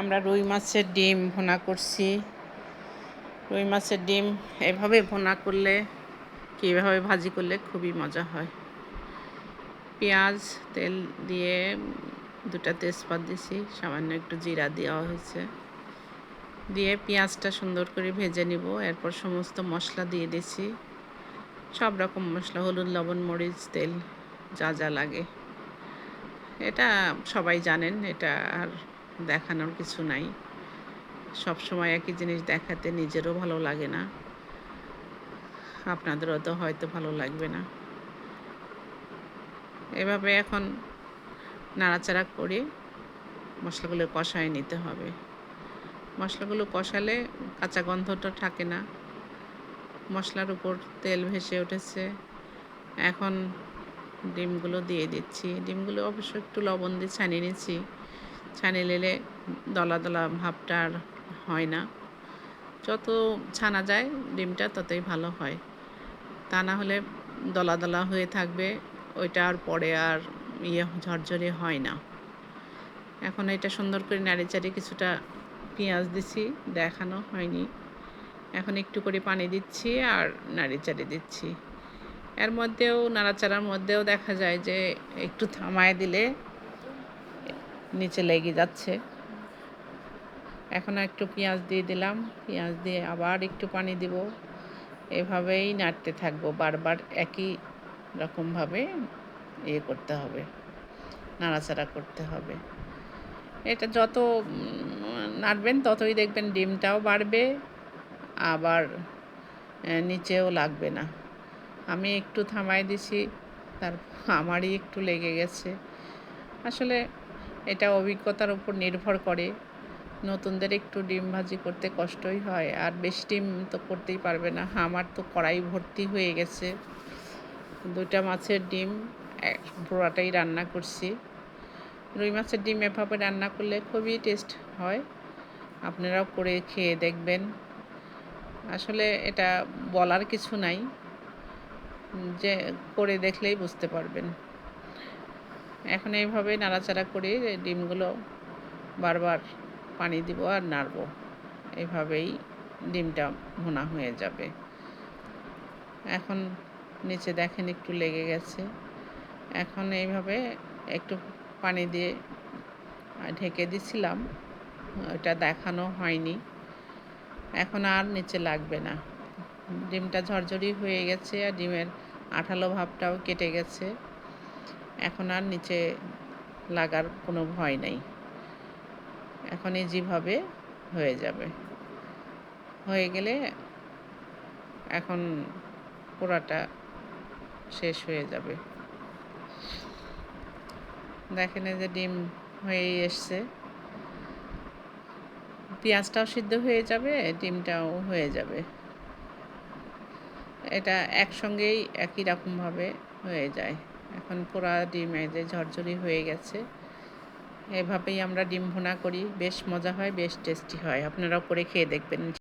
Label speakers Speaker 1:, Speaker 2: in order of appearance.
Speaker 1: আমরা রুই মাছের ডিম ভুনা করছি। রুই মাছের ডিম এভাবে ভুনা করলে, কীভাবে ভাজি করলে খুবই মজা হয়। পেঁয়াজ, তেল দিয়ে দুটা তেজপাত দিছি, সামান্য একটু জিরা দেওয়া হয়েছে। দিয়ে পেঁয়াজটা সুন্দর করে ভেজে নিব, এরপর সমস্ত মশলা দিয়ে দিছি। সব রকম মশলা, হলুদ, লবণ, মরিচ, তেল, যা যা লাগে। এটা সবাই জানেন, এটা আর দেখানোর কিছু নাই। সব সময় একই জিনিস দেখাতে নিজেরও ভালো লাগে না। আপনাদেরও তো হয়তো ভালো লাগবে না। এভাবে এখন নাড়াচাড়া করে মশলাগুলো কষায় নিতে হবে। মশলাগুলো কষালে কাঁচা গন্ধটা থাকে না। মশলার উপর তেল ভেসে উঠেছে। এখন ডিমগুলো দিয়ে দিচ্ছি। ডিমগুলো অবশ্য একটু লবণ দিয়ে ছানিয়ে নিচ্ছি। ছানিয়ে নিলে দলা দলা ভাবটা আর হয় না। যত ছানা যায় ডিমটা ততই ভালো হয়। তা না হলে দলা দলা হয়ে থাকবে, ওইটা আর পরে আর ইয়ে ঝরঝরে হয় না। এখন এটা সুন্দর করে নাড়ি চাড়ি কিছুটা পেঁয়াজ দিছি, দেখানো হয়নি। এখন একটু করে পানি দিচ্ছি আর নাড়ি চাড়ি দিচ্ছি। এর মধ্যেও, নাড়াচাড়ার মধ্যেও দেখা যায় যে একটু থামায় দিলে নিচে লেগে যাচ্ছে। এখন একটু পেঁয়াজ দিয়ে দিলাম। পেঁয়াজ দিয়ে আবার একটু পানি দিব। এভাবেই নাড়তে থাকব। বারবার একই রকমভাবে ইয়ে করতে হবে। নাড়াচাড়া করতে হবে। এটা যত নাড়বেন ততই দেখবেন ডিমটাও বাড়বে, আবার নিচেও লাগবে না। আমি একটু থামাই দিছি তার আমারই একটু লেগে গেছে। আসলে এটা অভিজ্ঞতার উপর নির্ভর করে। নতুনদের একটু ডিম ভাজি করতে কষ্টই হয়, আর বেশি ডিম তো করতেই পারবে না। আমার তো কড়াই ভর্তি হয়ে গেছে। দুইটা মাছের ডিম পুরাটাই রান্না করছি। রুই মাছের ডিম এভাবে রান্না করলে খুবই টেস্ট হয়। আপনারাও করে খেয়ে দেখবেন। আসলে এটা বলার কিছু নাই। যে করে দেখলেই বুঝতে পারবেন। এখন এইভাবে নাড়াচাড়া করে, ডিমগুলো বারবার পানি দিব আর নাড়ব। এইভাবেই ডিমটা ভোনা হয়ে যাবে। এখন নিচে দেখেন একটু লেগে গেছে। এখন এইভাবে একটু পানি দিয়ে ঢেকে দিছিলাম, ওটা দেখানো হয়নি। এখন আর নিচে লাগবে না। ডিমটা ঝরঝরি হয়ে গেছে আর ডিমের আঠালো ভাবটাও কেটে গেছে। এখন আর নিচে লাগার কোনো ভয় নেই। এখন এই যেভাবে হয়ে যাবে। হয়ে গেলে এখন পোড়াটা শেষ হয়ে যাবে। দেখেন যে ডিম হয়েই এসছে। পেঁয়াজটাও সিদ্ধ হয়ে যাবে, ডিমটাও হয়ে যাবে। এটা একসঙ্গেই একই রকমভাবে হয়ে যায়। এখন পোড়া ডিম যে ঝরঝরি হয়ে গেছে। এভাবেই আমরা ডিম ভুনা করি, বেশ মজা হয়, বেশ টেস্টি হয়। আপনারাও করে খেয়ে দেখবেন।